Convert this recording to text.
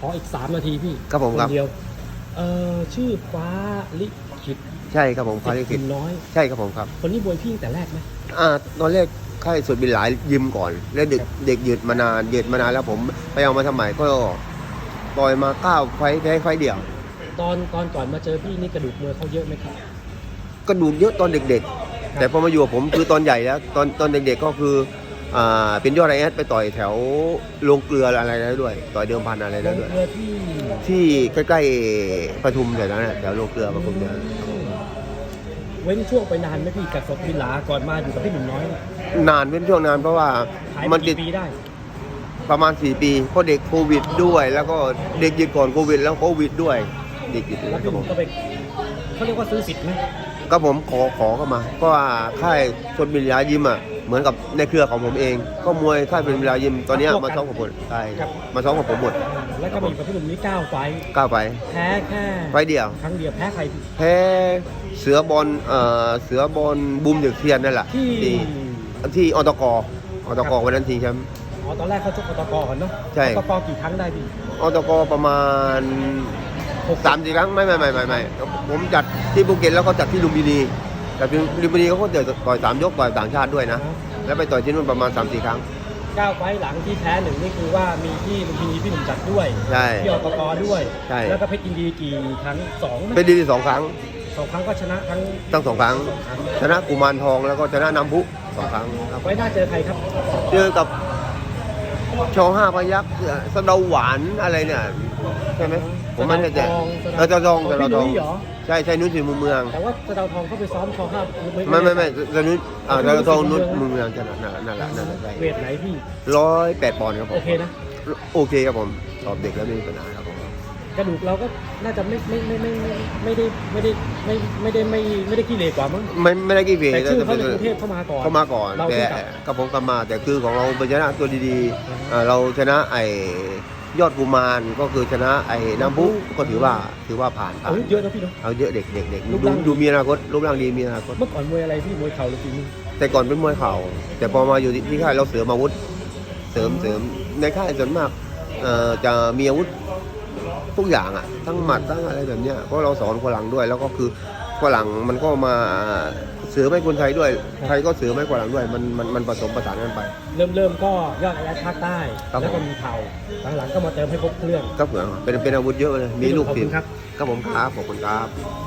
ขออีกสามนาทีพี่ครับผมครับนเดียวเอ่อชื่อฟ้าลิขิตใช่ครับผมฟ้าลิขิตคุณน้อยใช่ครับผมครับ คนนี้บวยพี่ตั้งแต่แรกไหมอ่าตอนแรกค่ายสุดบินหลายยิมก่อน แล้วเด็กเด็กหยุดมานานหยุดมานานแล้วผมไปเอามาทำใหม่ก็ปล่อยมาเก้าไฟล์แพ้ไฟล์เดียว ตอนตอนก่อนมาเจอพี่นี่กระดูกมวยเขาเยอะไหมครับกระดูกเยอะตอนเด็กๆ แต่พอมาอยู่กับผมคือตอนใหญ่แล้ว ตอนตอนเด็กๆก็คืออ่า เป็นยอดไอแอดไปต่อยแถวโรงเกลืออะไรได้ด้วย ต่อยเดิมพันอะไรลได้งด้วย เรือที่ที่ใกล้ๆปทุมแถวนั้นน่ะแถวโรงเกลือปทุมเนี่ยเว้นช่วงไปนานไหมพี่จากสดพิลาก่อนมาอยู่กับพี่หนุ่มน้อยนานเป็นช่วงนานเพราะว่าหายมัมานติด กี่ปีได้ ประมาณ 4 ปีเพราะเด็กโควิดด้วย แล้วก็เด็กหยุดก่อนโควิด แล้วโควิดด้วย เด็กหยุดแล้วครัพี่บหผนุ่มมก็ไปเขาเรียกว่าซื้อสิทธิ์ไหมก็ผมขอขอเข้ามาเพราะว่าค่ายชนบินยายิมอะ เหมือนกับในเครือของผมเอง ก็มวยค่ายเป็นบินยายิมตอนเนี้ยมาซ้อมกับผมใช่ครับมาซ้อมกับผมหมดแล้วก็มาอยู่กับพี่หนุ่มนี่เก้าไฟท์ก้าวไป แพ้แค่ไฟล์เดียว ครั้งเดียวแพ้ใครพี่แพ้เสือบอลเอ่อเสือบอลบุมเดือกเทียนนั่นแหละที่ที่ที่อตกอตกวันนั้นทีแชมป์ อ๋อตอนแรกเขาชกอตกก่อนเนาะใช่ อตกกี่ครั้งได้พี่อตกประมาณหกสามสี่ครั้งไม่ไม่ไม่ไม่ไม่ผมจัดที่ภูเก็ตแล้วก็จัดที่ลุมพินี แต่ลุมพินีเขาก็เดือดต่อยสามยกต่อยต่างชาติด้วยนะ แล้วไปต่อยที่นู่นประมาณ3ามสี่ครั้ง เก้าไฟท์หลังที่แพ้หนึ่งนี่คือว่ามีที่ลุมพินีพี่หนุ่มจัดด้วยใช่ที่อตกด้วย ใช่ แล้วก็เพชรยินดีกี่ครั้งสองไหมเป็นดีที่สองครั้งสองครั้งก็ชนะทั้งตั้งสองครั้งสองครั้ง ชนะกุมารทองแล้วก็ชนะน้ำพุสองครั้งครับไว้หน้าเจอใครครับ เจอกับ ชอห้าพยักษ์สะเดาหวานอะไรเนี่ยใช่ไหมผมไม่แน่ใจเออเจ้าทองขเจ้าพี่ทองนุ้ยเหรอใช่ใช่นุ้ยสีมุมเมือง แต่ว่าสะเดาวทองเขาไปซ้อมชอห้าไม่ไม่ไม่เจ้านุ้ยอ่าเจ้าทองนุ้ยมุมเมืองชนะนั่นแหละนั่นแหละนั่นแหละใช่เวทไหนพี่ร้อยแปดปอนด์ครับผโอมเคนะโอเคครับผมตอบเด็กแล้วไม่มีปัญหาครับผม กระดูกเราก็น่าจะไม่ไม่ไม่ไม่ไม่ไม่ได้ไม่ได้ไม่ไม่ได้ไม่ไม่ได้ขี้เหร่กว่ามั้งไม่ไม่ได้กี่เวแต่ทชื่อเขาแต่ในกรุงเทพเข้ามาก่อนเข้ามาก่อนเราแต่เพิ่งกลับกับผมกลับมาแต่คือของเราเป็นชนะตัวดีๆเอ่อเราชนะไอ้ยอดกุมารก็คือชนะไอ้น้ำพุก็ถือว่าถือว่าผ่านผ่าอานวุธเยอะนะพี่เนาะเอาเยอะเด็กเด็กเด็กรูปดูร่างดูมีอนาคตรูปร่างดีมีอนาคตเมื่อก่อนมวยอะไรพี่มวยเข่าหรือฝีมือแต่ก่อนเป็นมวยเข่าแต่พอมาอยู่ที่ที่ค่ายเราเสริมอาวุธ เสริมเสริมในค่ายส่วนมากเอ่อจะมีอาวุธ ทุกอย่างอะทั้งหมัดทั้งอะไรแบบเนี้ยเพราะเราสอนฝรั่งด้วย แล้วก็คือฝรั่งมันก็มาเสริมให้คนไทยด้วยไทยก็เสริมให้ฝรั่งด้วยมันมันมันผสมผสานกันไป เริ่มเริ่มก็ยอดอายัดภาคใต้ครับแล้วก็มีเข่าหลังๆก็มาเติมให้ครบเครื่องก็เหมือนเป็นเป็นอาวุธเยอะเลยมีลูกขอบศิคุษณย์ครับครับผมครับขอบคุณครับ